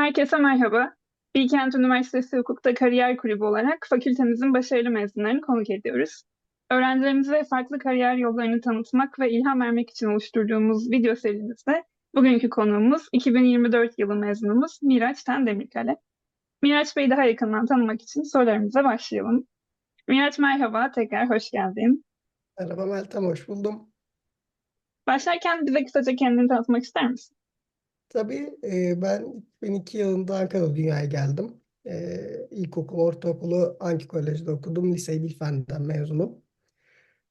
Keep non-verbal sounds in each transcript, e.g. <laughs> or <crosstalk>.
Herkese merhaba. Bilkent Üniversitesi Hukuk'ta Kariyer Kulübü olarak fakültemizin başarılı mezunlarını konuk ediyoruz. Öğrencilerimize farklı kariyer yollarını tanıtmak ve ilham vermek için oluşturduğumuz video serimizde bugünkü konuğumuz 2024 yılı mezunumuz Miraç Ten Demirkale. Miraç Bey'i daha yakından tanımak için sorularımıza başlayalım. Miraç merhaba, tekrar hoş geldin. Merhaba Meltem, hoş buldum. Başlarken bize kısaca kendini tanıtmak ister misin? Tabii ben 2002 yılında Ankara'da dünyaya geldim. E, ilkokul, ortaokulu Anki Kolej'de okudum. Liseyi Bilfen'den mezunum.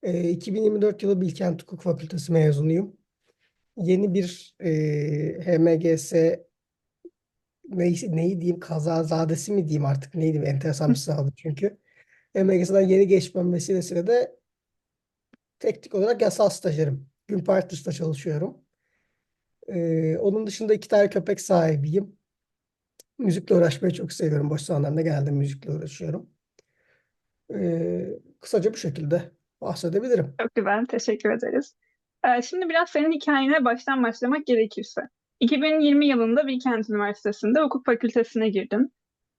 E, 2024 yılı Bilkent Hukuk Fakültesi mezunuyum. Yeni bir e, HMGS neyse, neyi diyeyim kazazadesi mi diyeyim artık neydi enteresan bir sınavdı çünkü. HMGS'den yeni geçmem vesilesiyle de teknik olarak yasal stajyerim. Gün Partners'ta çalışıyorum. Ee, onun dışında iki tane köpek sahibiyim. Müzikle uğraşmayı çok seviyorum. Boş zamanlarımda genelde müzikle uğraşıyorum. Ee, kısaca bu şekilde bahsedebilirim. Çok güzel, teşekkür ederiz. Ee, şimdi biraz senin hikayene baştan başlamak gerekirse. 2020 yılında Bilkent Üniversitesi'nde hukuk fakültesine girdin.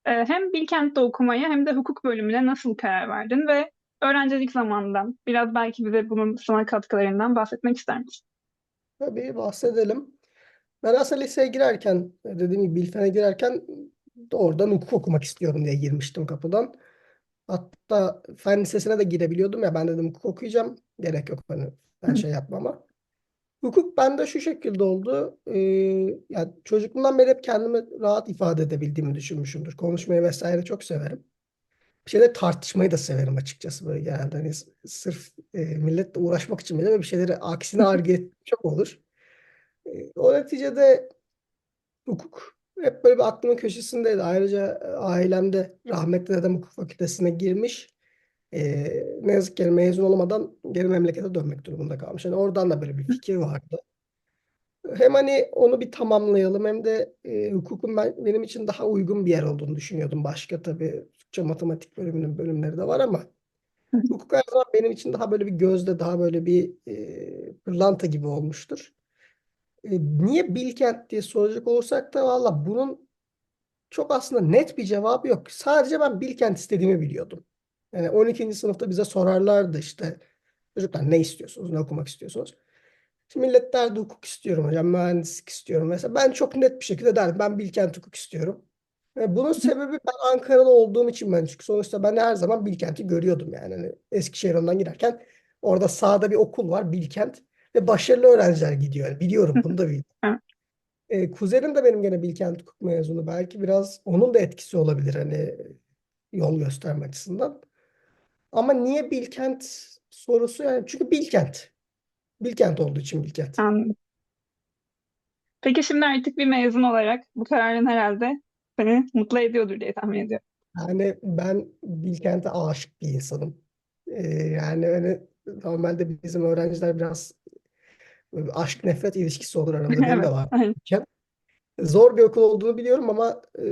Ee, hem Bilkent'te okumaya hem de hukuk bölümüne nasıl karar verdin ve öğrencilik zamanından biraz belki bize bunun sana katkılarından bahsetmek ister misin? Tabii bahsedelim. Ben aslında liseye girerken, dediğim gibi Bilfen'e girerken oradan hukuk okumak istiyorum diye girmiştim kapıdan. Hatta fen lisesine de girebiliyordum ya ben dedim hukuk okuyacağım. Gerek yok hani ben şey yapmama. Hukuk bende şu şekilde oldu. Ee, yani çocukluğumdan beri hep kendimi rahat ifade edebildiğimi düşünmüşümdür. Konuşmayı vesaire çok severim. Bir şeyler tartışmayı da severim açıkçası böyle genelde. Hani sırf e, milletle uğraşmak için bile bir şeyleri aksine <laughs> etmek çok olur. E, o neticede hukuk hep böyle bir aklımın köşesindeydi. Ayrıca e, ailemde rahmetli dedem hukuk fakültesine girmiş. E, ne yazık ki mezun olamadan geri memlekete dönmek durumunda kalmış. Yani oradan da böyle bir fikir vardı. Hem hani onu bir tamamlayalım hem de e, hukukun ben, benim için daha uygun bir yer olduğunu düşünüyordum. Başka tabii Türkçe matematik bölümünün bölümleri de var ama hukuk her zaman benim için daha böyle bir gözde, daha böyle bir e, pırlanta gibi olmuştur. E, niye Bilkent diye soracak olursak da valla bunun çok aslında net bir cevabı yok. Sadece ben Bilkent istediğimi biliyordum. Yani 12. sınıfta bize sorarlardı işte çocuklar ne istiyorsunuz, ne okumak istiyorsunuz? Şimdi millet derdi hukuk istiyorum hocam, mühendislik istiyorum mesela. Ben çok net bir şekilde derdim ben Bilkent hukuk istiyorum. Ve bunun sebebi ben Ankaralı olduğum için ben çünkü sonuçta ben her zaman Bilkent'i görüyordum yani. Hani Eskişehir ondan giderken orada sağda bir okul var Bilkent ve başarılı öğrenciler gidiyor. Yani biliyorum bunu da biliyorum. <laughs> e, kuzenim de benim gene Bilkent hukuk mezunu. Belki biraz onun da etkisi olabilir hani yol gösterme açısından. Ama niye Bilkent sorusu yani çünkü Bilkent. Bilkent olduğu için Bilkent. Anladım. Peki şimdi artık bir mezun olarak bu kararın herhalde seni mutlu ediyordur diye tahmin ediyorum. Yani ben Bilkent'e aşık bir insanım. Ee, yani öyle normalde bizim öğrenciler biraz aşk nefret ilişkisi olur <laughs> aramızda. Benim de Evet, var. aynen. Zor bir okul olduğunu biliyorum ama e,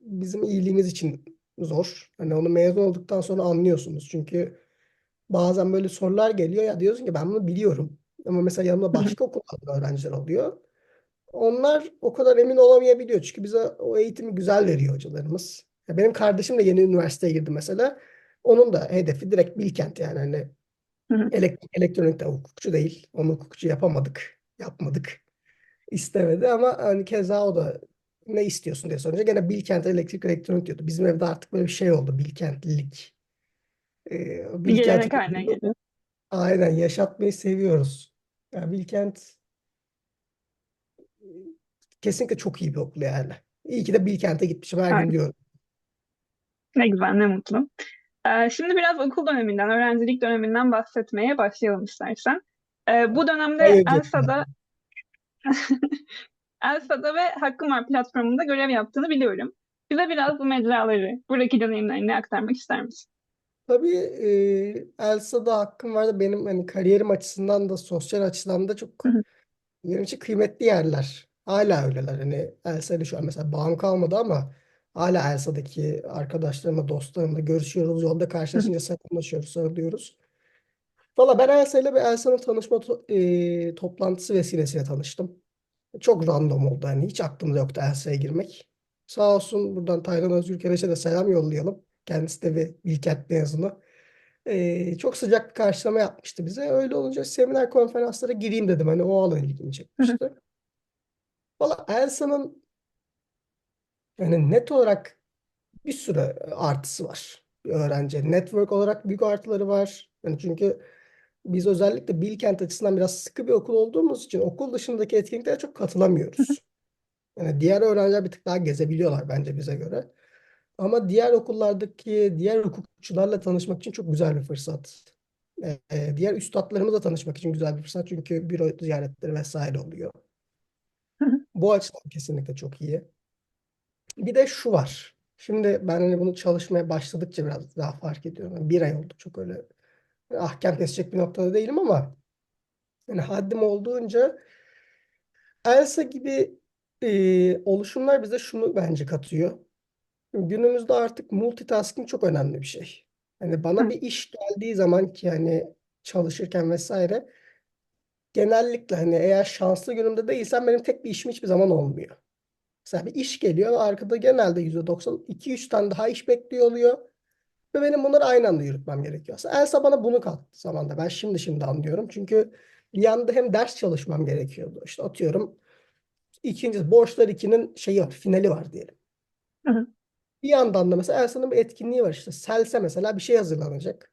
bizim iyiliğimiz için zor. Hani onu mezun olduktan sonra anlıyorsunuz. Çünkü bazen böyle sorular geliyor ya diyorsun ki ben bunu biliyorum. Ama mesela yanımda başka okullardan öğrenciler oluyor. Onlar o kadar emin olamayabiliyor. Çünkü bize o eğitimi güzel veriyor hocalarımız. Ya benim kardeşim de yeni üniversiteye girdi mesela. Onun da hedefi direkt Bilkent yani hani Hı hı. elektrik, elektronik de hukukçu değil. Onu hukukçu yapamadık. Yapmadık. İstemedi ama hani keza o da ne istiyorsun diye sorunca gene Bilkent elektrik elektronik diyordu. Bizim evde artık böyle bir şey oldu. Bilkentlilik. Ee, Bir gelenek Bilkent haline geliyor. aynen yaşatmayı seviyoruz. Yani Bilkent kesinlikle çok iyi bir okul yani. İyi ki de Bilkent'e gitmişim her gün Harika. diyorum. Ne güzel, ne mutlu. Ee, şimdi biraz okul döneminden, öğrencilik döneminden bahsetmeye başlayalım istersen. Ee, bu dönemde Hayır Elsa'da <laughs> Elsa'da ve Hakkım Var platformunda görev yaptığını biliyorum. Bize biraz bu mecraları, buradaki deneyimlerini aktarmak ister misin? Tabii e, Elsa'da hakkım var da benim hani kariyerim açısından da sosyal açıdan da çok Hı hı. benim için kıymetli yerler. Hala öyleler. Hani Elsa'yla şu an mesela bağım kalmadı ama hala Elsa'daki arkadaşlarımla, dostlarımla görüşüyoruz. Yolda karşılaşınca <laughs> selamlaşıyoruz, sarılıyoruz. Valla ben Elsa'yla bir Elsa'nın tanışma to- e, toplantısı vesilesiyle tanıştım. Çok random oldu. Hani hiç aklımda yoktu Elsa'ya girmek. Sağ olsun buradan Taylan Özgür Kereş'e de selam yollayalım. Kendisi de bir Bilkent mezunu. Ee, çok sıcak bir karşılama yapmıştı bize. Öyle olunca seminer konferanslara gireyim dedim. Hani o alan ilgimi çekmişti. <laughs> Valla Elsa'nın yani net olarak bir sürü artısı var öğrenci. Network olarak büyük artıları var. Yani çünkü biz özellikle Bilkent açısından biraz sıkı bir okul olduğumuz için okul dışındaki etkinliklere çok katılamıyoruz. Yani diğer öğrenciler bir tık daha gezebiliyorlar bence bize göre. Ama diğer okullardaki diğer hukukçularla tanışmak için çok güzel bir fırsat. Ee, diğer üstadlarımızla tanışmak için güzel bir fırsat. Çünkü büro ziyaretleri vesaire oluyor. Bu açıdan kesinlikle çok iyi. Bir de şu var. Şimdi ben hani bunu çalışmaya başladıkça biraz daha fark ediyorum. Yani bir ay oldu. Çok öyle ahkam kesecek bir noktada değilim ama yani haddim olduğunca Elsa gibi e, oluşumlar bize şunu bence katıyor. Günümüzde artık multitasking çok önemli bir şey. Hani bana bir iş geldiği zaman ki hani çalışırken vesaire genellikle hani eğer şanslı günümde değilsem benim tek bir işim hiçbir zaman olmuyor. Mesela bir iş geliyor arkada genelde %90 2-3 tane daha iş bekliyor oluyor. Ve benim bunları aynı anda yürütmem gerekiyor. Aslında Elsa bana bunu kattı zamanda. Ben şimdi şimdi anlıyorum. Çünkü bir yanda hem ders çalışmam gerekiyordu. İşte atıyorum ikinci Borçlar 2'nin şeyi var, finali var diyelim. Hı hı. Bir yandan da mesela Elsa'nın bir etkinliği var işte. Selse mesela bir şey hazırlanacak.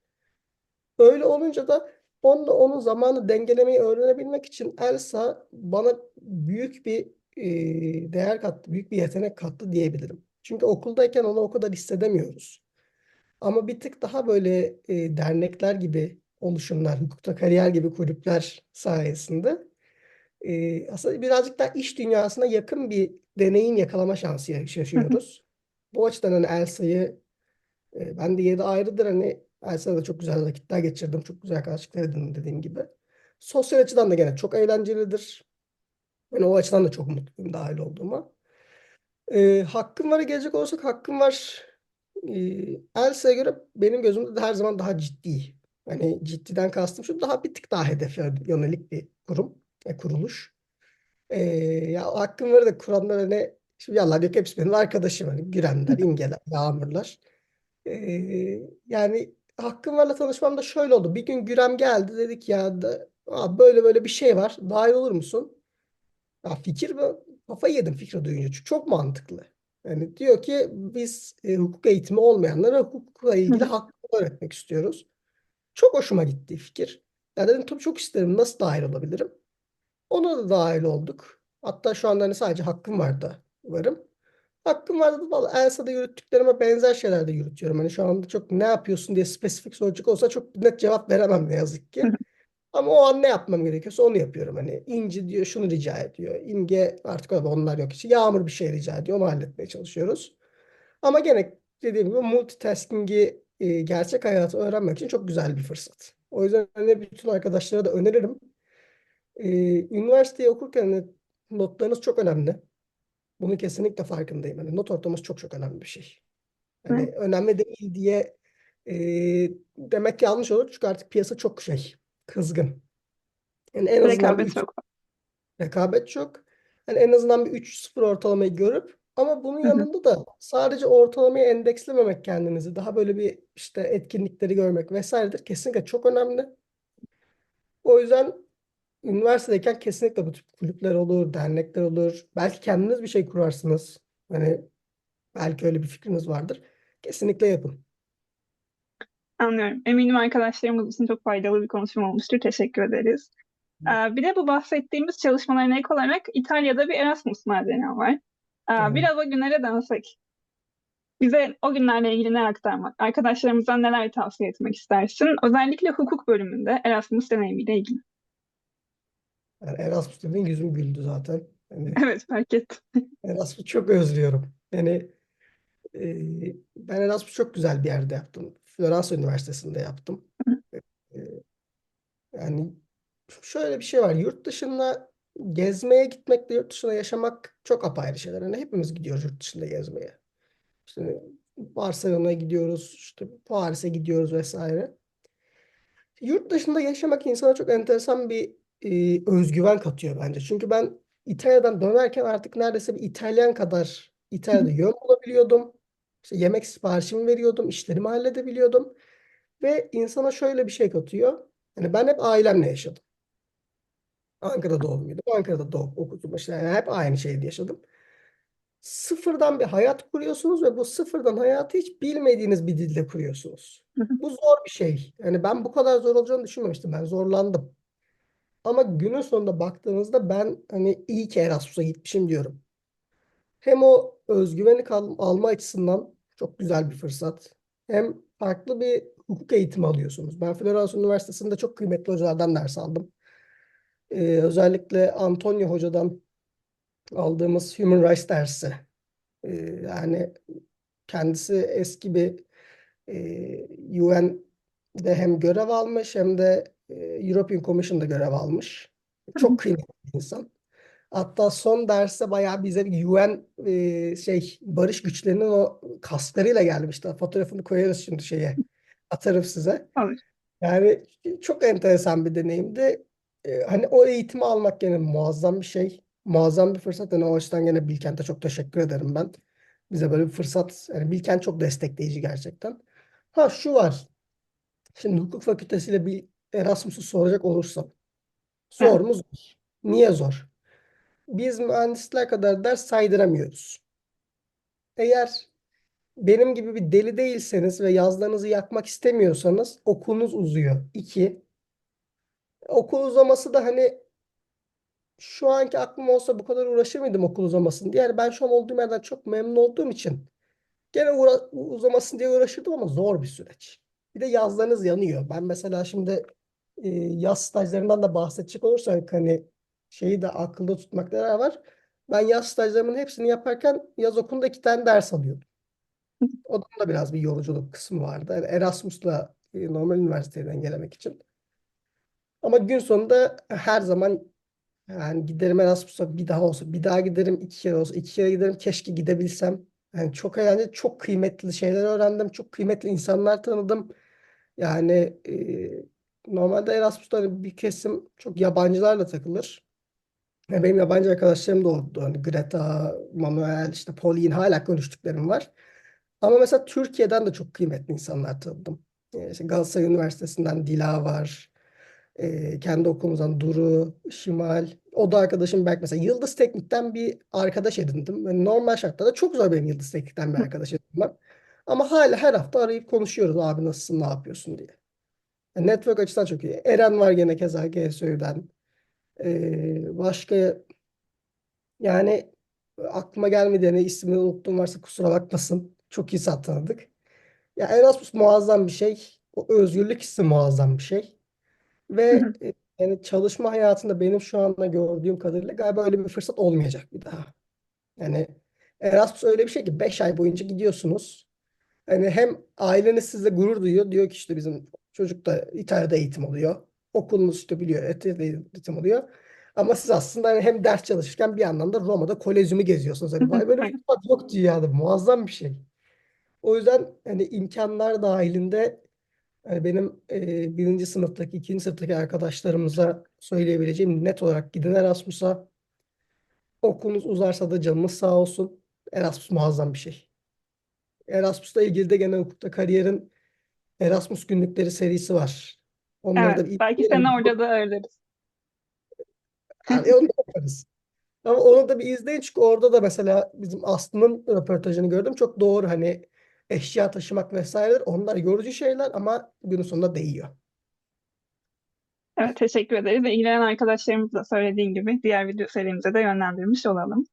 Öyle olunca da onunla onun zamanı dengelemeyi öğrenebilmek için Elsa bana büyük bir e, değer kattı, büyük bir yetenek kattı diyebilirim. Çünkü okuldayken onu o kadar hissedemiyoruz. Ama bir tık daha böyle e, dernekler gibi oluşumlar, hukukta kariyer gibi kulüpler sayesinde e, aslında birazcık daha iş dünyasına yakın bir deneyim yakalama şansı yaşıyoruz. <laughs> Bu açıdan hani Elsa'yı e, ben de yedi ayrıdır hani Elsa'da da çok güzel vakitler geçirdim. Çok güzel arkadaşlıklar edindim dediğim gibi. Sosyal açıdan da gene çok eğlencelidir. Yani o açıdan da çok mutluyum dahil olduğuma. E, hakkım var'a gelecek olursak hakkım var e, Elsa'ya göre benim gözümde de her zaman daha ciddi. Hani ciddiden kastım şu daha bir tık daha hedefe yönelik bir kurum, e, kuruluş. E, ya hakkım var da kuranlar hani şimdi yalan yok hepsi benim arkadaşım. Hani Gürenler, <laughs> İmgeler, Yağmurlar. E, yani hakkım varla tanışmam da şöyle oldu. Bir gün Gürem geldi dedik ya da, böyle böyle bir şey var. Dahil olur musun? Ya fikir? Kafayı yedim fikri duyunca. Çünkü çok mantıklı. Yani diyor ki biz e, hukuk eğitimi olmayanlara hukukla ilgili hakkı öğretmek istiyoruz. Çok hoşuma gitti fikir. Ya dedim tabii çok isterim. Nasıl dahil olabilirim? Ona da dahil olduk. Hatta şu anda hani sadece hakkım var da varım. Hakkım var da valla Elsa'da yürüttüklerime benzer şeyler de yürütüyorum. Hani şu anda çok ne yapıyorsun diye spesifik soracak olsa çok net cevap veremem ne yazık ki. Ama o an ne yapmam gerekiyorsa onu yapıyorum. Hani İnci diyor şunu rica ediyor. İmge artık onlar yok. İşte Yağmur bir şey rica ediyor. Onu halletmeye çalışıyoruz. Ama gene dediğim gibi multitasking'i e, gerçek hayatı öğrenmek için çok güzel bir fırsat. O yüzden hani bütün arkadaşlara da öneririm. E, üniversiteyi okurken hani notlarınız çok önemli. Bunun kesinlikle farkındayım. Hani not ortalaması çok çok önemli bir şey. Hani önemli değil diye e, demek yanlış olur. Çünkü artık piyasa çok şey kızgın. Yani en azından Rekabet üç- çok. rekabet çok. Yani en azından bir 3-0 ortalamayı görüp ama bunun yanında da sadece ortalamayı endekslememek kendinizi daha böyle bir işte etkinlikleri görmek vesairedir kesinlikle çok önemli. O yüzden üniversitedeyken kesinlikle bu tip kulüpler olur, dernekler olur. Belki kendiniz bir şey kurarsınız. Hani belki öyle bir fikriniz vardır. Kesinlikle yapın. Anlıyorum. Eminim arkadaşlarımız için çok faydalı bir konuşma olmuştur. Teşekkür ederiz. Ee, bir de bu bahsettiğimiz çalışmalarına ek olarak İtalya'da bir Erasmus macera var. Ee, biraz o günlere dönsek. Bize o günlerle ilgili ne aktarmak, arkadaşlarımızdan neler tavsiye etmek istersin? Özellikle hukuk bölümünde Erasmus deneyimiyle ilgili. Yani Erasmus dediğin yüzüm güldü zaten. Hani <laughs> Evet, fark ettim. Erasmus çok özlüyorum. Yani e, ben Erasmus çok güzel bir yerde yaptım. Floransa Üniversitesi'nde yaptım. E, yani şöyle bir şey var. Yurt dışına gezmeye gitmekle yurt dışına yaşamak çok apayrı şeyler. Hani hepimiz gidiyoruz yurt dışında gezmeye. İşte Barcelona'ya gidiyoruz, işte Paris'e gidiyoruz vesaire. Yurt dışında yaşamak insana çok enteresan bir e, özgüven katıyor bence. Çünkü ben İtalya'dan dönerken artık neredeyse bir İtalyan kadar İtalya'da yön bulabiliyordum. İşte yemek siparişimi veriyordum, işlerimi halledebiliyordum. Ve insana şöyle bir şey katıyor. Yani ben hep ailemle yaşadım. Ankara'da doğumluydum. Ankara'da doğup okudum. İşte yani hep aynı şeyde yaşadım. Sıfırdan bir hayat kuruyorsunuz ve bu sıfırdan hayatı hiç bilmediğiniz bir dilde kuruyorsunuz. Bu zor bir şey. Yani ben bu kadar zor olacağını düşünmemiştim. Ben zorlandım. Ama günün sonunda baktığınızda ben hani iyi ki Erasmus'a gitmişim diyorum. Hem o özgüveni alma açısından çok güzel bir fırsat. Hem farklı bir hukuk eğitimi alıyorsunuz. Ben Florence Üniversitesi'nde çok kıymetli hocalardan ders aldım. Ee, özellikle Antonio Hoca'dan aldığımız Human Rights dersi. Ee, yani kendisi eski bir e, UN'de hem görev almış hem de e, European Commission'da görev almış. Çok kıymetli bir insan. Hatta son derste bayağı bize UN e, şey barış güçlerinin o kaslarıyla gelmişti. Fotoğrafını koyarız şimdi şeye. Atarım size. Olur. Yani çok enteresan bir deneyimdi. E, hani o eğitimi almak gene muazzam bir şey. Muazzam bir fırsat. Yani o açıdan gene Bilkent'e çok teşekkür ederim ben. Bize böyle bir fırsat. Yani Bilkent çok destekleyici gerçekten. Ha şu var. Şimdi hukuk fakültesiyle bir Erasmus'u soracak olursam. Zor mu? Zor. Niye zor? Biz mühendisler kadar ders saydıramıyoruz. Eğer benim gibi bir deli değilseniz ve yazlarınızı yakmak istemiyorsanız okulunuz uzuyor. İki, okul uzaması da hani şu anki aklım olsa bu kadar uğraşır mıydım okul uzamasın diye. Yani ben şu an olduğum yerden çok memnun olduğum için gene uzamasın diye uğraşırdım ama zor bir süreç. Bir de yazlarınız yanıyor. Ben mesela şimdi e, yaz stajlarından da bahsedecek olursak hani şeyi de akılda tutmakta yarar var. Ben yaz stajlarımın hepsini yaparken yaz okulunda iki tane ders alıyordum. Onun da biraz bir yoruculuk kısmı vardı. Yani Erasmus'la e, normal üniversiteden gelemek için. Ama gün sonunda her zaman yani giderim Erasmus'a bir daha olsa, bir daha giderim iki kere olsa, iki kere giderim keşke gidebilsem. Yani çok eğlenceli, çok kıymetli şeyler öğrendim, çok kıymetli insanlar tanıdım. Yani e, normalde Erasmus'ta hani bir kesim çok yabancılarla takılır. Ve benim yabancı arkadaşlarım da oldu. Hani Greta, Manuel, işte Pauline hala konuştuklarım var. Ama mesela Türkiye'den de çok kıymetli insanlar tanıdım. E, işte Galatasaray Üniversitesi'nden Dila var. E, kendi okulumuzdan Duru, Şimal. O da arkadaşım belki mesela Yıldız Teknik'ten bir arkadaş edindim. Yani normal şartlarda çok zor benim Yıldız Teknik'ten bir arkadaş edinmem. Ama hala her hafta arayıp konuşuyoruz. Abi nasılsın, ne yapıyorsun diye. Yani network açısından çok iyi. Eren var gene keza GSÜ'den. Ee, başka yani aklıma gelmedi yani ismini unuttum varsa kusura bakmasın. Çok iyi tanıdık. Ya Erasmus muazzam bir şey. O özgürlük hissi muazzam bir şey. Ve e, yani çalışma hayatında benim şu anda gördüğüm kadarıyla galiba öyle bir fırsat olmayacak bir daha. Yani Erasmus öyle bir şey ki 5 ay boyunca gidiyorsunuz. Hani hem aileniz sizle gurur duyuyor. Diyor ki işte bizim çocuk da İtalya'da eğitim alıyor. Okulunuz işte biliyor İtalya'da eğitim alıyor. Ama siz aslında hani hem ders çalışırken bir yandan da Roma'da Kolezyum'u geziyorsunuz. Hani böyle bir <laughs> fırsat yok dünyada. Muazzam bir şey. O yüzden hani imkanlar dahilinde yani benim e, birinci sınıftaki, ikinci sınıftaki arkadaşlarımıza söyleyebileceğim net olarak gidin Erasmus'a. Okulunuz uzarsa da canınız sağ olsun. Erasmus muazzam bir şey. Erasmus'la ilgili de gene hukukta kariyerin Erasmus günlükleri serisi var. Onları da Evet, belki seni orada da ağırlarız. Yani onu da yaparız. Ama onu da bir izleyin çünkü orada da mesela bizim Aslı'nın röportajını gördüm. Çok doğru hani eşya taşımak vesaireler onlar yorucu şeyler ama günün sonunda değiyor. Evet, teşekkür ederiz. Ve ilgilenen arkadaşlarımız da söylediğin gibi diğer video serimize de yönlendirmiş olalım.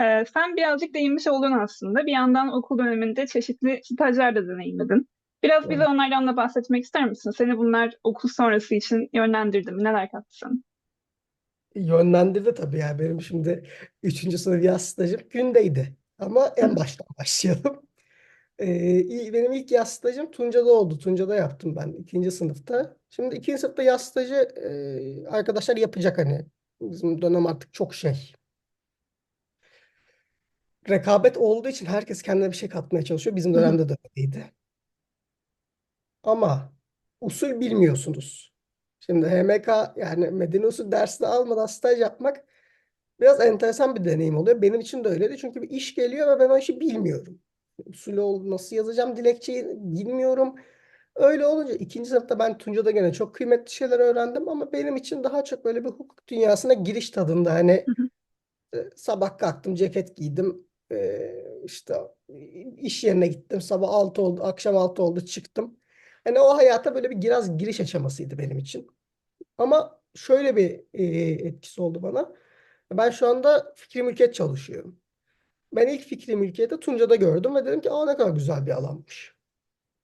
Ee, sen birazcık değinmiş oldun aslında. Bir yandan okul döneminde çeşitli stajlar da deneyimledin. Biraz bize onlardan da bahsetmek ister misin? Seni bunlar okul sonrası için yönlendirdi mi? Neler kattı sana? Yönlendirdi tabii yani benim şimdi 3. sınıf yaz stajım gündeydi. Ama en baştan <laughs> başlayalım. Ee, benim ilk yaz stajım Tunca'da oldu. Tunca'da yaptım ben ikinci sınıfta. Şimdi ikinci sınıfta yaz stajı e, arkadaşlar yapacak hani. Bizim dönem artık çok şey. Rekabet olduğu için herkes kendine bir şey katmaya çalışıyor. Bizim dönemde de öyleydi. Ama usul bilmiyorsunuz. Şimdi HMK yani medeni usul dersini almadan staj yapmak Biraz enteresan bir deneyim oluyor. Benim için de öyleydi. Çünkü bir iş geliyor ve ben o işi bilmiyorum. Usulü nasıl yazacağım dilekçeyi bilmiyorum. Öyle olunca ikinci sınıfta ben Tunca'da gene çok kıymetli şeyler öğrendim ama benim için daha çok böyle bir hukuk dünyasına giriş tadında. Hani Hı hı. e, sabah kalktım, ceket giydim. E, işte iş yerine gittim. Sabah 6 oldu, akşam 6 oldu, çıktım. Hani o hayata böyle bir biraz giriş aşamasıydı benim için. Ama şöyle bir e, etkisi oldu bana. Ben şu anda fikri mülkiyet çalışıyorum. Ben ilk fikri mülkiyeti Tunca'da gördüm ve dedim ki aa ne kadar güzel bir alanmış.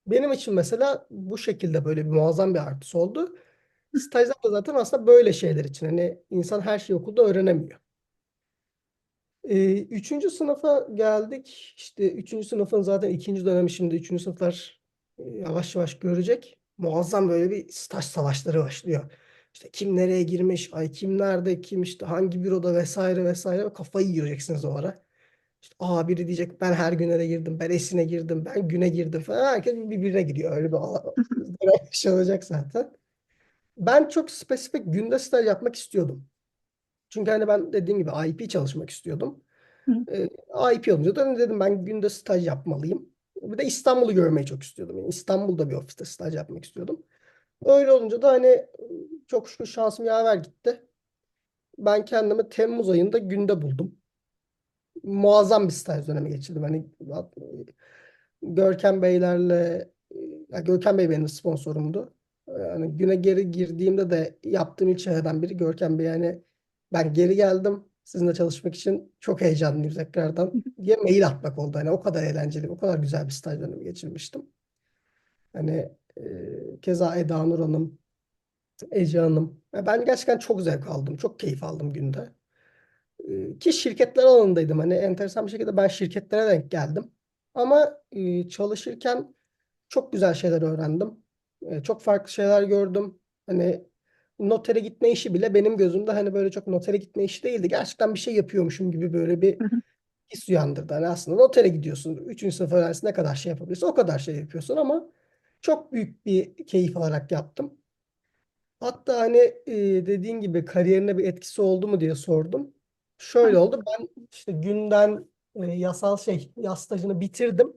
Benim için mesela bu şekilde böyle bir muazzam bir artısı oldu. Stajlar da zaten aslında böyle şeyler için. Hani insan her şeyi okulda öğrenemiyor. Ee, üçüncü sınıfa geldik. İşte üçüncü sınıfın zaten ikinci dönemi şimdi üçüncü sınıflar yavaş yavaş görecek. Muazzam böyle bir staj savaşları başlıyor. İşte kim nereye girmiş, ay kim nerede, kim işte hangi büroda vesaire vesaire kafayı yiyeceksiniz o ara. İşte aa biri diyecek ben her güne girdim, ben Esin'e girdim, ben güne girdim falan. Herkes birbirine giriyor. Öyle bir olacak <laughs> zaten. Ben çok spesifik günde staj yapmak istiyordum. Çünkü hani ben dediğim gibi IP çalışmak istiyordum. Hı. Ee, IP olunca da dedim ben günde staj yapmalıyım. Bir de İstanbul'u görmeyi çok istiyordum. Yani İstanbul'da bir ofiste staj yapmak istiyordum. Öyle olunca da hani çok şükür şansım yaver gitti. Ben kendimi Temmuz ayında günde buldum. Muazzam bir staj dönemi geçirdim. Hani Görkem Beylerle ya Görkem Bey benim sponsorumdu. Yani güne geri girdiğimde de yaptığım ilk şeylerden biri Görkem Bey yani ben geri geldim sizinle çalışmak için çok heyecanlıyım tekrardan diye mail atmak oldu. Hani o kadar eğlenceli, o kadar güzel bir staj dönemi geçirmiştim. Hani e, keza Eda Nur Hanım, Ece Hanım. Ya Ben gerçekten çok zevk aldım, çok keyif aldım günde. E, Ki şirketler alanındaydım. Hani enteresan bir şekilde ben şirketlere denk geldim. Ama e, çalışırken çok güzel şeyler öğrendim. E, Çok farklı şeyler gördüm. Hani notere gitme işi bile benim gözümde hani böyle çok notere gitme işi değildi. Gerçekten bir şey yapıyormuşum gibi böyle bir his uyandırdı. Hani aslında notere gidiyorsun. Üçüncü sınıf öğrencisi ne kadar şey yapabiliyorsa o kadar şey yapıyorsun ama çok büyük bir keyif alarak yaptım. Hatta hani e, dediğin gibi kariyerine bir etkisi oldu mu diye sordum. Şöyle oldu. Ben işte günden e, yasal şey yaz stajını bitirdim.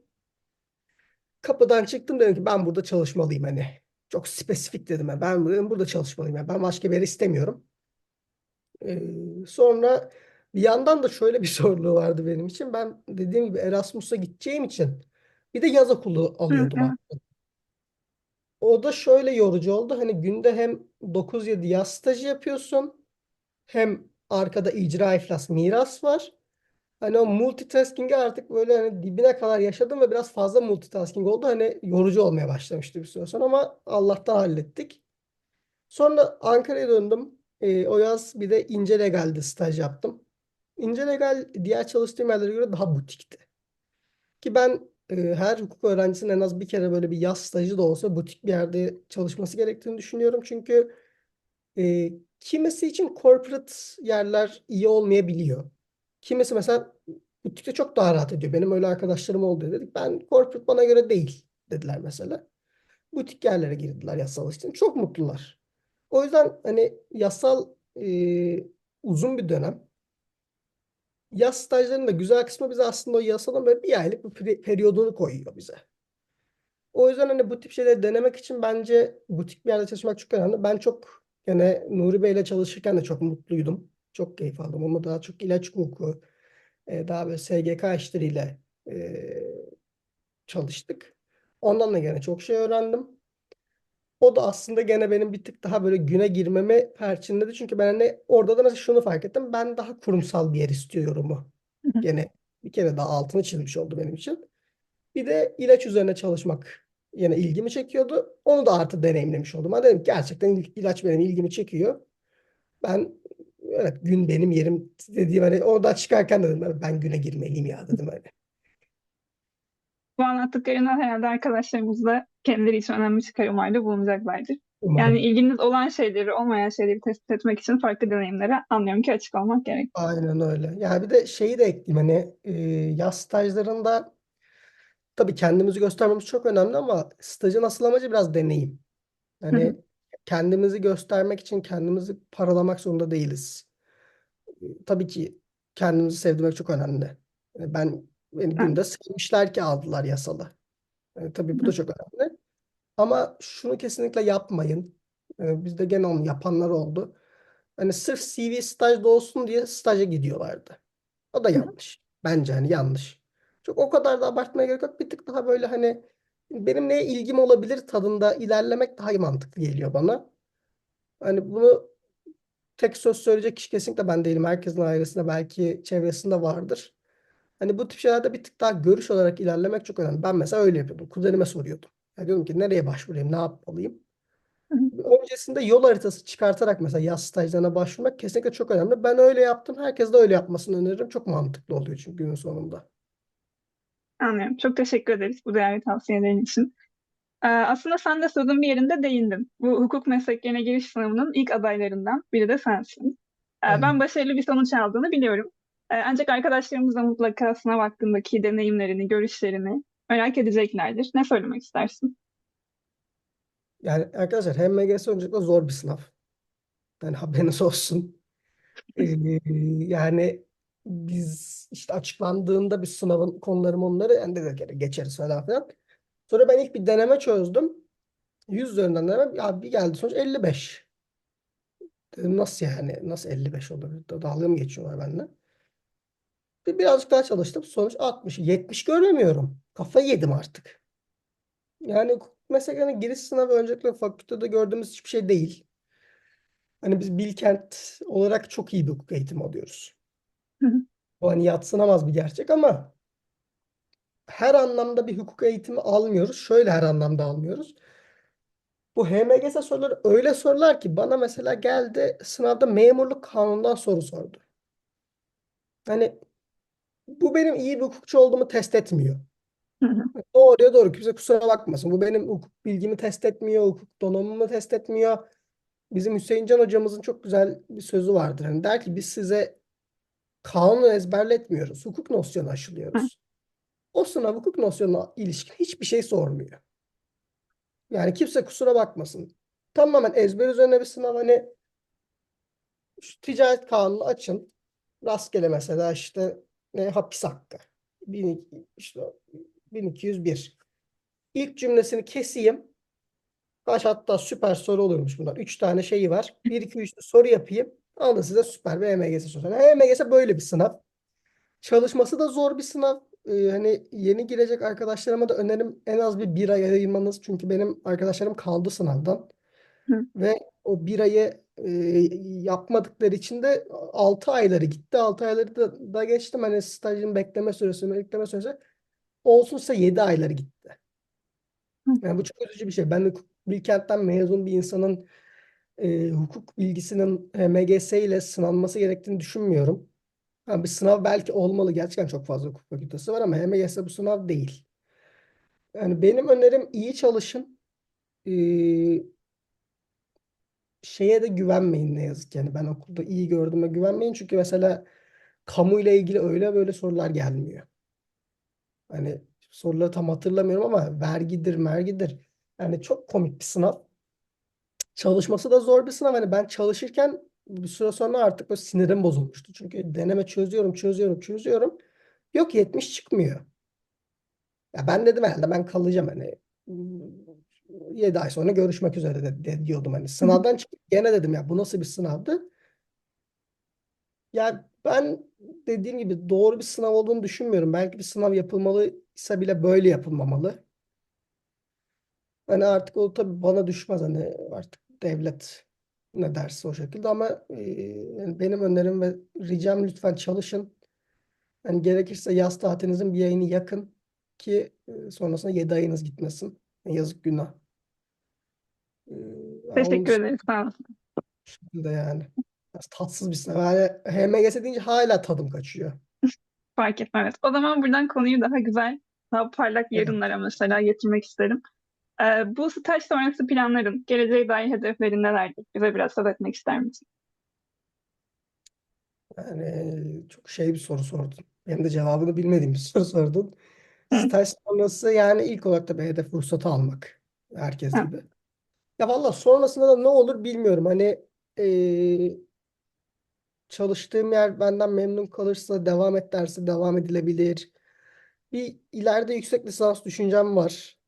Kapıdan çıktım dedim ki ben burada çalışmalıyım hani. Çok spesifik dedim ben. Ben burada çalışmalıyım. Yani ben başka bir yer istemiyorum. Ee, sonra bir yandan da şöyle bir <laughs> zorluğu vardı benim için. Ben dediğim gibi Erasmus'a gideceğim için bir de yaz okulu alıyordum. O da şöyle yorucu oldu. Hani günde hem 9-7 yaz stajı yapıyorsun hem arkada icra iflas miras var. Hani o multitasking'i artık böyle hani dibine kadar yaşadım ve biraz fazla multitasking oldu. Hani yorucu olmaya başlamıştı bir süre sonra ama Allah'tan hallettik. Sonra Ankara'ya döndüm. Ee, o yaz bir de İnce Legal'de staj yaptım. İnce Legal diğer çalıştığım yerlere göre daha butikti. Ki ben e, her hukuk öğrencisinin en az bir kere böyle bir yaz stajı da olsa butik bir yerde çalışması gerektiğini düşünüyorum. Çünkü e, kimisi için corporate yerler iyi olmayabiliyor. Kimisi mesela butikte çok daha rahat ediyor. Benim öyle arkadaşlarım oldu dedik. Ben corporate bana göre değil dediler mesela. Butik yerlere girdiler yasal için. Çok mutlular. O yüzden hani yasal e, uzun bir dönem. Yaz stajlarının da güzel kısmı bize aslında o yasalın böyle bir aylık bir peri- periyodunu koyuyor bize. O yüzden hani bu tip şeyleri denemek için bence butik bir yerde çalışmak çok önemli. Ben çok gene Nuri Bey'le çalışırken de çok mutluydum. Çok keyif aldım. Ama daha çok ilaç hukuku, e, daha böyle SGK işleriyle e, çalıştık. Ondan da gene çok şey öğrendim. O da aslında gene benim bir tık daha böyle güne girmemi perçinledi. Çünkü ben hani orada da mesela şunu fark ettim. Ben daha kurumsal bir yer istiyorumu. Gene bir kere daha altını çizmiş oldu benim için. Bir de ilaç üzerine çalışmak yine ilgimi çekiyordu. Onu da artı deneyimlemiş oldum. Ben dedim gerçekten il- ilaç benim ilgimi çekiyor. Ben evet gün benim yerim dediğim hani oradan çıkarken dedim ben güne girmeliyim ya dedim öyle. Bu anlattıklarından herhalde arkadaşlarımız da kendileri için önemli çıkarımlarda bulunacaklardır. Umarım. Yani ilginiz olan şeyleri, olmayan şeyleri tespit etmek için farklı deneyimlere anlıyorum ki açık olmak gerek. Aynen öyle. Yani bir de şeyi de ekleyeyim hani e, yaz stajlarında tabii kendimizi göstermemiz çok önemli ama stajın asıl amacı biraz deneyim. Hani kendimizi göstermek için kendimizi paralamak zorunda değiliz. tabii ki kendimizi sevdirmek çok önemli. E, Ben beni günde sevmişler ki aldılar yasalı. E, tabii bu da çok önemli. Ama şunu kesinlikle yapmayın. Bizde gene onu yapanlar oldu. Hani sırf CV stajda olsun diye staja gidiyorlardı. O da yanlış. Bence hani yanlış. Çok o kadar da abartmaya gerek yok. Bir tık daha böyle hani benim neye ilgim olabilir tadında ilerlemek daha mantıklı geliyor bana. Hani bunu tek söz söyleyecek kişi kesinlikle ben değilim. Herkesin ailesinde belki çevresinde vardır. Hani bu tip şeylerde bir tık daha görüş olarak ilerlemek çok önemli. Ben mesela öyle yapıyordum. Kuzenime soruyordum. Ya diyordum ki nereye başvurayım, ne yapmalıyım? Hı hı. Öncesinde yol haritası çıkartarak mesela yaz stajlarına başvurmak kesinlikle çok önemli. Ben öyle yaptım. Herkes de öyle yapmasını öneririm. Çok mantıklı oluyor çünkü günün sonunda. Anlıyorum. Çok teşekkür ederiz bu değerli tavsiyelerin için. Ee, aslında sen de sözün bir yerinde değindin. Bu hukuk mesleklerine giriş sınavının ilk adaylarından biri de sensin. Ee, ben Aynen. başarılı bir sonuç aldığını biliyorum. Ee, ancak arkadaşlarımız da mutlaka sınav hakkındaki deneyimlerini, görüşlerini merak edeceklerdir. Ne söylemek istersin? Yani arkadaşlar HMGS öncelikle zor bir sınav. Yani haberiniz olsun. <laughs> Ee, yani biz işte açıklandığında bir sınavın konuları onları yani dedik geçeriz falan filan. Sonra ben ilk bir deneme çözdüm. 100 üzerinden deneme ya bir geldi sonuç 55. Dedim nasıl yani? Nasıl 55 olabilir? Da- Dalga mı geçiyorlar benimle? Bir, birazcık daha çalıştım. Sonuç 60. 70 göremiyorum. Kafayı yedim artık. Yani hukuk mesleklerine giriş sınavı öncelikle fakültede gördüğümüz hiçbir şey değil. Hani biz Bilkent olarak çok iyi bir hukuk eğitimi alıyoruz. O hani yadsınamaz bir gerçek ama her anlamda bir hukuk eğitimi almıyoruz. Şöyle her anlamda almıyoruz. Bu HMGS soruları öyle sorular ki bana mesela geldi sınavda memurluk kanunundan soru sordu. Hani bu benim iyi bir hukukçu olduğumu test etmiyor. Hı hı. Doğruya doğru kimse kusura bakmasın. Bu benim hukuk bilgimi test etmiyor, hukuk donanımımı test etmiyor. Bizim Hüseyin Can hocamızın çok güzel bir sözü vardır. Hani der ki biz size kanunu ezberletmiyoruz. Hukuk nosyonu Hı. aşılıyoruz. O sınav hukuk nosyonuna ilişkin hiçbir şey sormuyor. Yani kimse kusura bakmasın. Tamamen ezber üzerine bir sınav hani şu ticaret kanunu açın. Rastgele mesela işte ne hapis hakkı. 1200, işte 1201. İlk cümlesini keseyim. Kaç hatta süper soru olurmuş bunlar. Üç tane şeyi var. Bir iki üçlü soru yapayım. Alın size süper bir HMGS sorusu. Yani HMGS böyle bir sınav. Çalışması da zor bir sınav. Ee, hani yeni girecek arkadaşlarıma da önerim en az bir bir ay ayırmanız. Çünkü benim arkadaşlarım kaldı sınavdan. Hı. Ve o bir ayı e, yapmadıkları için de 6 ayları gitti. 6 ayları da, da geçtim. Hani stajın bekleme süresi, bekleme süresi olsunsa 7 ayları gitti. Yani bu çok üzücü bir şey. Ben de Bilkent'ten mezun bir insanın e, hukuk bilgisinin HMGS ile sınanması gerektiğini düşünmüyorum. Ha, bir sınav belki olmalı. Gerçekten çok fazla hukuk fakültesi var ama HMGS bu sınav değil. Yani benim önerim iyi çalışın. Ee, şeye de güvenmeyin ne yazık. Yani ben okulda iyi gördüğüme güvenmeyin. Çünkü mesela kamuyla ilgili öyle böyle sorular gelmiyor. Hani soruları tam hatırlamıyorum ama vergidir, mergidir. Yani çok komik bir sınav. Çalışması da zor bir sınav. Hani ben çalışırken bir süre sonra artık böyle sinirim bozulmuştu. Çünkü deneme çözüyorum, çözüyorum, çözüyorum. Yok 70 çıkmıyor. Ya ben dedim herhalde ben kalacağım hani 7 ay sonra görüşmek üzere de, de diyordum hani sınavdan çıkıp gene dedim ya bu nasıl bir sınavdı? Ya ben dediğim gibi doğru bir sınav olduğunu düşünmüyorum. Belki bir sınav yapılmalıysa bile böyle yapılmamalı. Hani artık o tabii bana düşmez hani artık devlet ne derse o şekilde ama e, yani benim önerim ve ricam lütfen çalışın. Yani gerekirse yaz tatilinizin bir yayını yakın ki e, sonrasında 7 ayınız gitmesin. Yazık günah. E, Teşekkür ederiz. Sağ bu şekilde yani. Biraz tatsız bir sınav. Yani HMGS deyince hala tadım kaçıyor. Fark etmez. Evet. O zaman buradan konuyu daha güzel, daha parlak Evet. yarınlara mesela getirmek isterim. Ee, bu staj sonrası planların, geleceğe dair hedeflerin nelerdir? Bize biraz söz etmek ister misin? Yani çok şey bir soru sordun. Benim de cevabını bilmediğim bir <laughs> soru sordun. Staj sonrası yani ilk olarak da bir hedef ruhsatı almak. Herkes gibi. Ya valla sonrasında da ne olur bilmiyorum. Hani e, çalıştığım yer benden memnun kalırsa devam et derse devam edilebilir. Bir ileride yüksek lisans düşüncem var.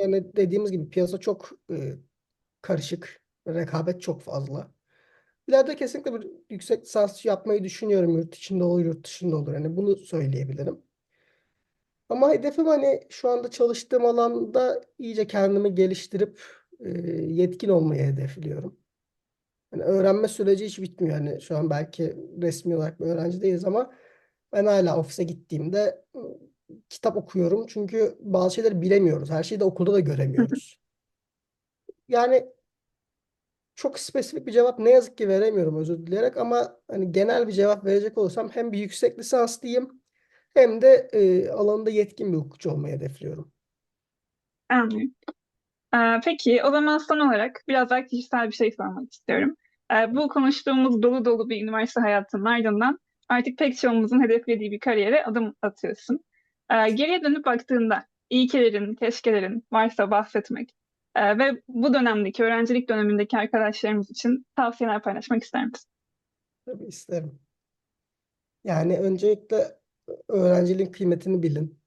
Yani dediğimiz gibi piyasa çok e, karışık. Rekabet çok fazla. İleride kesinlikle bir yüksek lisans yapmayı düşünüyorum. Yurt içinde olur, yurt dışında olur. Hani bunu söyleyebilirim. Ama hedefim hani şu anda çalıştığım alanda iyice kendimi geliştirip e, yetkin olmayı hedefliyorum. Yani öğrenme süreci hiç bitmiyor. Yani şu an belki resmi olarak bir öğrenci değiliz ama ben hala ofise gittiğimde kitap okuyorum. Çünkü bazı şeyleri bilemiyoruz. Her şeyi de okulda da göremiyoruz. Yani çok spesifik bir cevap ne yazık ki veremiyorum özür dileyerek ama hani genel bir cevap verecek olursam hem bir yüksek lisans diyeyim hem de e, alanında yetkin bir hukukçu olmayı hedefliyorum. Anlıyorum. Ee, peki, o zaman son olarak biraz daha kişisel bir şey sormak istiyorum. Ee, bu konuştuğumuz dolu dolu bir üniversite hayatının ardından artık pek çoğumuzun hedeflediği bir kariyere adım atıyorsun. Ee, geriye dönüp baktığında ilkelerin, keşkelerin varsa bahsetmek ee, ve bu dönemdeki, öğrencilik dönemindeki arkadaşlarımız için tavsiyeler paylaşmak ister misin? Tabii isterim. Yani öncelikle öğrenciliğin kıymetini bilin.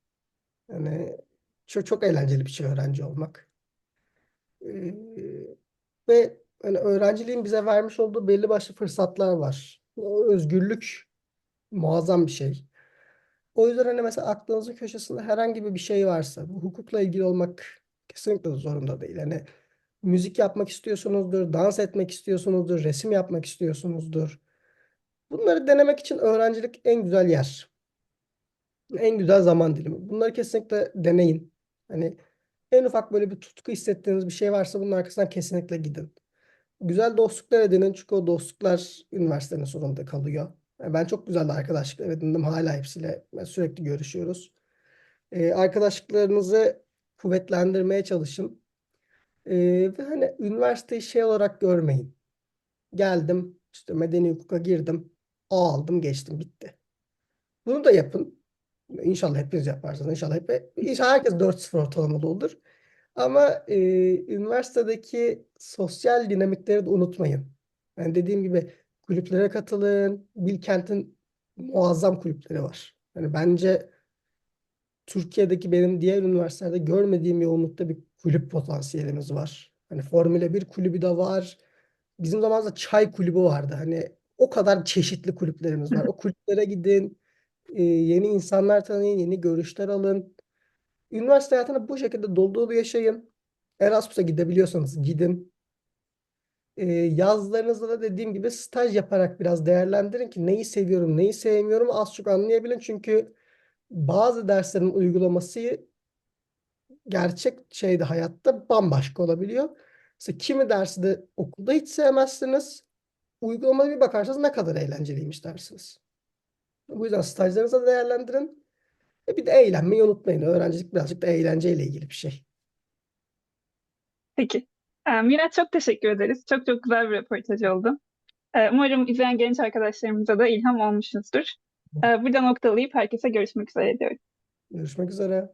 Yani çok çok eğlenceli bir şey öğrenci olmak. Ee, ve hani öğrenciliğin bize vermiş olduğu belli başlı fırsatlar var. Özgürlük muazzam bir şey. O yüzden hani mesela aklınızın köşesinde herhangi bir şey varsa bu hukukla ilgili olmak kesinlikle zorunda değil. Hani müzik yapmak istiyorsunuzdur, dans etmek istiyorsunuzdur, resim yapmak istiyorsunuzdur. Bunları denemek için öğrencilik en güzel yer. En güzel zaman dilimi. Bunları kesinlikle deneyin. Hani en ufak böyle bir tutku hissettiğiniz bir şey varsa bunun arkasından kesinlikle gidin. Güzel dostluklar edinin çünkü o dostluklar üniversitenin sonunda kalıyor. Yani ben çok güzel arkadaşlıklar edindim. Hala hepsiyle sürekli görüşüyoruz. Ee, arkadaşlıklarınızı kuvvetlendirmeye çalışın. Ee, ve hani üniversiteyi şey olarak görmeyin. Geldim, işte medeni hukuka girdim. A aldım, geçtim, bitti. Bunu da yapın. İnşallah hepiniz yaparsınız. İnşallah hep, inşallah herkes 4-0 ortalamalı olur. Ama e, üniversitedeki sosyal dinamikleri de unutmayın. Yani dediğim gibi kulüplere katılın. Bilkent'in muazzam kulüpleri var. Yani bence Türkiye'deki benim diğer üniversitelerde görmediğim yoğunlukta bir kulüp potansiyelimiz var. Hani Formula 1 kulübü de var. Bizim zamanımızda çay kulübü vardı. Hani o kadar çeşitli kulüplerimiz var. O kulüplere gidin, e, yeni insanlar tanıyın, yeni görüşler alın. Üniversite hayatını bu şekilde dolu dolu yaşayın. Erasmus'a gidebiliyorsanız gidin. Yazlarınızda da dediğim gibi staj yaparak biraz değerlendirin ki neyi seviyorum, neyi sevmiyorum az çok anlayabilin. Çünkü bazı derslerin uygulaması gerçek şeyde hayatta bambaşka olabiliyor. Mesela kimi dersi de okulda hiç sevmezsiniz. Uygulamaya bir bakarsanız ne kadar eğlenceliymiş dersiniz. Bu yüzden stajlarınızı da değerlendirin. E bir de eğlenmeyi unutmayın. Öğrencilik birazcık da eğlenceyle ilgili bir şey. Peki. Ee, Miraç çok teşekkür ederiz. Çok çok güzel bir röportaj oldu. Ee, umarım izleyen genç arkadaşlarımıza da ilham olmuşuzdur. Ee, burada noktalayıp herkese görüşmek üzere diyorum. Görüşmek üzere.